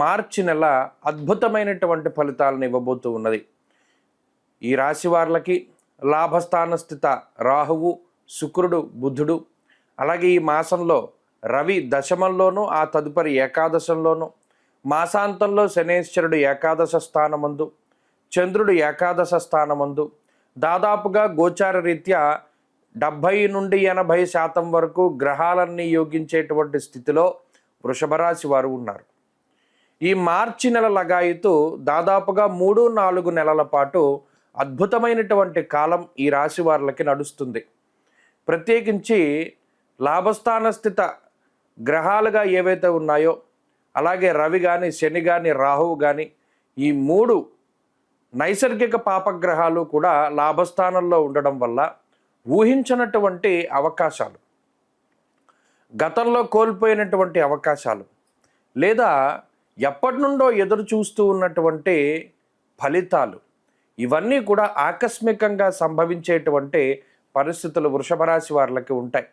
మార్చి నెల అద్భుతమైనటువంటి ఫలితాలను ఇవ్వబోతూ ఉన్నది. ఈ రాశి వార్లకి లాభస్థాన స్థిత రాహువు శుక్రుడు బుధుడు అలాగే ఈ మాసంలో రవి దశమంలోనూ ఆ తదుపరి ఏకాదశంలోనూ మాసాంతంలో శనేశ్వరుడు ఏకాదశ స్థానమందు చంద్రుడు ఏకాదశ స్థానమందు దాదాపుగా గోచార రీత్యా డెబ్భై నుండి ఎనభై శాతం వరకు గ్రహాలన్నీ యోగించేటువంటి స్థితిలో వృషభరాశి వారు ఉన్నారు. ఈ మార్చి నెల లగాయితూ దాదాపుగా మూడు నాలుగు నెలల పాటు అద్భుతమైనటువంటి కాలం ఈ రాశి వారికి నడుస్తుంది. ప్రత్యేకించి లాభస్థాన స్థిత గ్రహాలుగా ఏవైతే ఉన్నాయో అలాగే రవి కానీ శని కానీ రాహువు కానీ ఈ మూడు నైసర్గిక పాపగ్రహాలు కూడా లాభస్థానంలో ఉండడం వల్ల ఊహించినటువంటి అవకాశాలు గతంలో కోల్పోయినటువంటి అవకాశాలు లేదా ఎప్పటి నుండో ఎదురు చూస్తూ ఉన్నటువంటి ఫలితాలు ఇవన్నీ కూడా ఆకస్మికంగా సంభవించేటువంటి పరిస్థితులు వృషభ రాశి వారికి ఉంటాయి.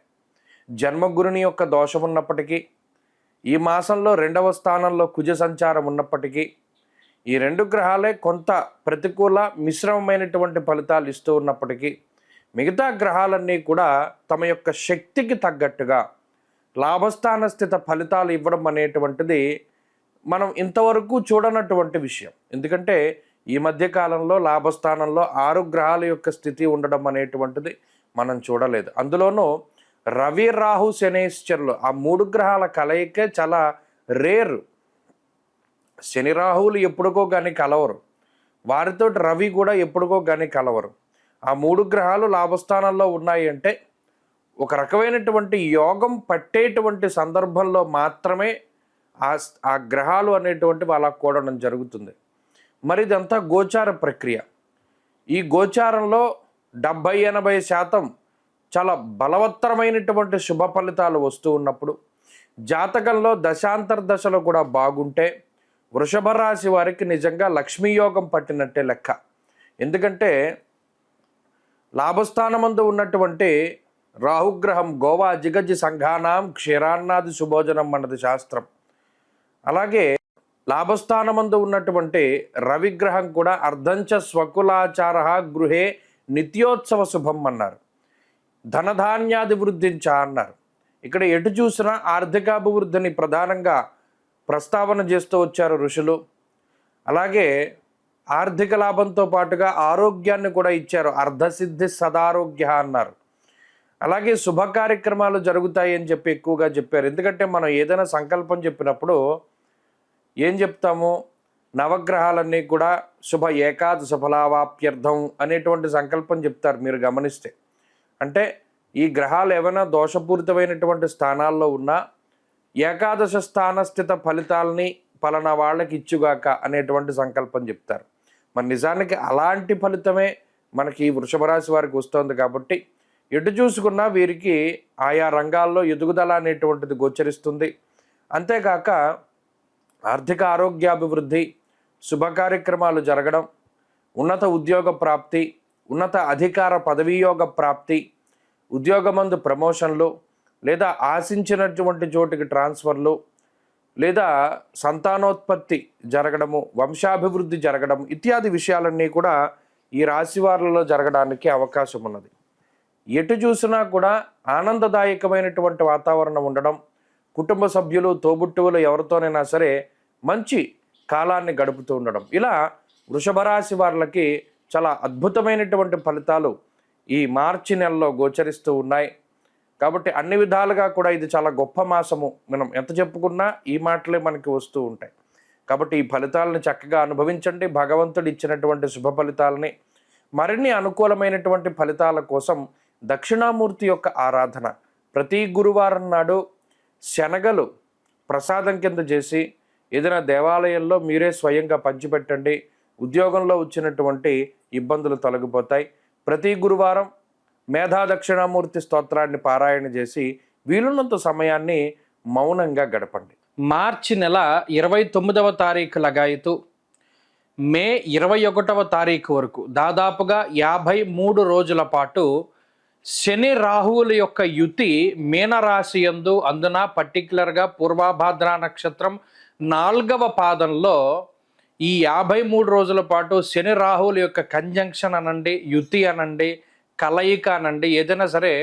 జన్మగురుని యొక్క దోషం ఉన్నప్పటికీ ఈ మాసంలో రెండవ స్థానంలో కుజ సంచారం ఉన్నప్పటికీ ఈ రెండు గ్రహాలే కొంత ప్రతికూల మిశ్రమమైనటువంటి ఫలితాలు ఇస్తూ ఉన్నప్పటికీ మిగతా గ్రహాలన్నీ కూడా తమ యొక్క శక్తికి తగ్గట్టుగా లాభస్థాన స్థిత ఫలితాలు ఇవ్వడం అనేటువంటిది మనం ఇంతవరకు చూడనటువంటి విషయం. ఎందుకంటే ఈ మధ్య కాలంలో లాభస్థానంలో ఆరు గ్రహాల యొక్క స్థితి ఉండడం అనేటువంటిది మనం చూడలేదు. అందులోనూ రవి రాహు శనేశ్వరులు ఆ మూడు గ్రహాల కలయికే చాలా రేర్. శని రాహువులు ఎప్పుడుకో కానీ కలవరు. వారితో రవి కూడా ఎప్పుడుకో కానీ కలవరు. ఆ మూడు గ్రహాలు లాభస్థానంలో ఉన్నాయి అంటే ఒక రకమైనటువంటి యోగం పట్టేటువంటి సందర్భంలో మాత్రమే ఆ ఆ గ్రహాలు అనేటువంటివి అలా కూడడం జరుగుతుంది. మరి ఇదంతా గోచార ప్రక్రియ. ఈ గోచారంలో డెబ్భై ఎనభై శాతం చాలా బలవత్తరమైనటువంటి శుభ ఫలితాలు వస్తూ ఉన్నప్పుడు జాతకంలో దశాంతర దశలో కూడా బాగుంటే వృషభ రాశి వారికి నిజంగా లక్ష్మీయోగం పట్టినట్టే లెక్క. ఎందుకంటే లాభస్థానమందు ఉన్నటువంటి రాహుగ్రహం గోవా జిగజి సంఘానాం క్షీరాన్నాది సుభోజనం అన్నది శాస్త్రం. అలాగే లాభస్థానమందు ఉన్నటువంటి రవిగ్రహం కూడా అర్ధంచ స్వకులాచార గృహే నిత్యోత్సవ శుభం అన్నారు. ధనధాన్యాభివృద్ధించ అన్నారు. ఇక్కడ ఎటు చూసినా ఆర్థికాభివృద్ధిని ప్రధానంగా ప్రస్తావన చేస్తూ వచ్చారు ఋషులు. అలాగే ఆర్థిక లాభంతో పాటుగా ఆరోగ్యాన్ని కూడా ఇచ్చారు. అర్ధసిద్ధి సదారోగ్య అన్నారు. అలాగే శుభ కార్యక్రమాలు జరుగుతాయి అని చెప్పి ఎక్కువగా చెప్పారు. ఎందుకంటే మనం ఏదైనా సంకల్పం చెప్పినప్పుడు ఏం చెప్తాము? నవగ్రహాలన్నీ కూడా శుభ ఏకాదశ ఫలావాప్యర్థం అనేటువంటి సంకల్పం చెప్తారు మీరు గమనిస్తే. అంటే ఈ గ్రహాలు ఏమైనా దోషపూరితమైనటువంటి స్థానాల్లో ఉన్నా ఏకాదశ స్థానస్థిత ఫలితాలని పలానా వాళ్ళకి ఇచ్చుగాక అనేటువంటి సంకల్పం చెప్తారు. మరి నిజానికి అలాంటి ఫలితమే మనకి ఈ వృషభ రాశి వారికి వస్తుంది కాబట్టి ఎటు చూసుకున్నా వీరికి ఆయా రంగాల్లో ఎదుగుదల అనేటువంటిది గోచరిస్తుంది. అంతేకాక ఆర్థిక ఆరోగ్యాభివృద్ధి శుభ కార్యక్రమాలు జరగడం ఉన్నత ఉద్యోగ ప్రాప్తి ఉన్నత అధికార పదవీయోగ ప్రాప్తి ఉద్యోగమందు ప్రమోషన్లు లేదా ఆశించినటువంటి చోటికి ట్రాన్స్ఫర్లు లేదా సంతానోత్పత్తి జరగడము వంశాభివృద్ధి జరగడం ఇత్యాది విషయాలన్నీ కూడా ఈ రాశివారులలో జరగడానికి అవకాశం ఉన్నది ఎటు చూసినా కూడా ఆనందదాయకమైనటువంటి వాతావరణం ఉండడం కుటుంబ సభ్యులు తోబుట్టువులు ఎవరితోనైనా సరే మంచి కాలాన్ని గడుపుతూ ఉండడం. ఇలా వృషభ రాశి చాలా అద్భుతమైనటువంటి ఫలితాలు ఈ మార్చి నెలలో గోచరిస్తూ ఉన్నాయి. కాబట్టి అన్ని విధాలుగా కూడా ఇది చాలా గొప్ప మాసము. మనం ఎంత చెప్పుకున్నా ఈ మాటలే మనకి వస్తూ ఉంటాయి. కాబట్టి ఈ ఫలితాలను చక్కగా అనుభవించండి. భగవంతుడు ఇచ్చినటువంటి శుభ ఫలితాలని మరిన్ని అనుకూలమైనటువంటి ఫలితాల కోసం దక్షిణామూర్తి యొక్క ఆరాధన ప్రతి గురువారం నాడు శనగలు ప్రసాదం కింద చేసి ఏదైనా దేవాలయంలో మీరే స్వయంగా పంచిపెట్టండి. ఉద్యోగంలో వచ్చినటువంటి ఇబ్బందులు తొలగిపోతాయి. ప్రతి గురువారం మేధా దక్షిణామూర్తి స్తోత్రాన్ని పారాయణ చేసి వీలున్నంత సమయాన్ని మౌనంగా గడపండి. మార్చి నెల ఇరవై తొమ్మిదవ తారీఖు లగాయతు మే ఇరవై ఒకటవ తారీఖు వరకు దాదాపుగా యాభై మూడు రోజుల పాటు శని రాహువుల యొక్క యుతి మీనరాశి యందు అందున పర్టికులర్గా పూర్వాభాద్ర నక్షత్రం నాలుగవ పాదంలో ఈ యాభై మూడు రోజుల పాటు శని రాహువుల యొక్క కంజంక్షన్ అనండి యుతి అనండి కలయిక అనండి ఏదైనా సరే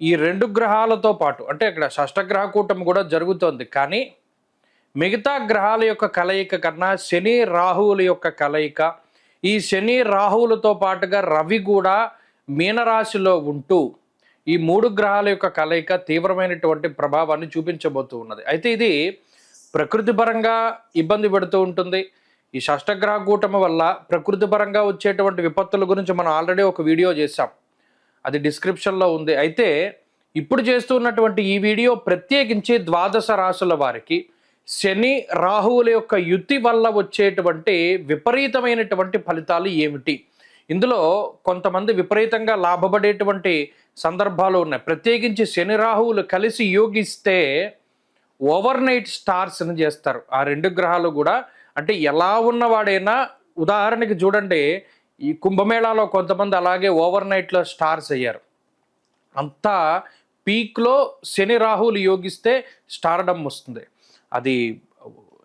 ఈ రెండు గ్రహాలతో పాటు అంటే ఇక్కడ షష్టగ్రహ కూటమి కూడా జరుగుతోంది. కానీ మిగతా గ్రహాల యొక్క కలయిక కన్నా శని రాహువుల యొక్క కలయిక ఈ శని రాహువులతో పాటుగా రవి కూడా మీనరాశిలో ఉంటూ ఈ మూడు గ్రహాల యొక్క కలయిక తీవ్రమైనటువంటి ప్రభావాన్ని చూపించబోతూ ఉన్నది. అయితే ఇది ప్రకృతి పరంగా ఇబ్బంది పెడుతూ ఉంటుంది. ఈ షష్టగ్రహ కూటమి వల్ల ప్రకృతి పరంగా వచ్చేటువంటి విపత్తుల గురించి మనం ఆల్రెడీ ఒక వీడియో చేశాం. అది డిస్క్రిప్షన్లో ఉంది. అయితే ఇప్పుడు చేస్తున్నటువంటి ఈ వీడియో ప్రత్యేకించి ద్వాదశ రాశుల వారికి శని రాహువుల యొక్క యుతి వల్ల వచ్చేటువంటి విపరీతమైనటువంటి ఫలితాలు ఏమిటి? ఇందులో కొంతమంది విపరీతంగా లాభపడేటువంటి సందర్భాలు ఉన్నాయి. ప్రత్యేకించి శని రాహువులు కలిసి యోగిస్తే ఓవర్ నైట్ స్టార్స్ అని చేస్తారు. ఆ రెండు గ్రహాలు కూడా అంటే ఎలా ఉన్నవాడైనా ఉదాహరణకి చూడండి ఈ కుంభమేళాలో కొంతమంది అలాగే ఓవర్ నైట్లో స్టార్స్ అయ్యారు. అంతా పీక్లో శని రాహువులు యోగిస్తే స్టార్డమ్ వస్తుంది. అది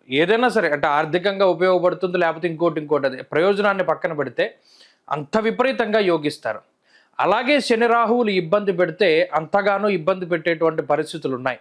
ఏదైనా సరే అంటే ఆర్థికంగా ఉపయోగపడుతుంది లేకపోతే ఇంకోటి ఇంకోటి అది. ప్రయోజనాన్ని పక్కన పెడితే అంత విపరీతంగా యోగిస్తారు. అలాగే శని రాహువులు ఇబ్బంది పెడితే అంతగానో ఇబ్బంది పెట్టేటువంటి పరిస్థితులు ఉన్నాయి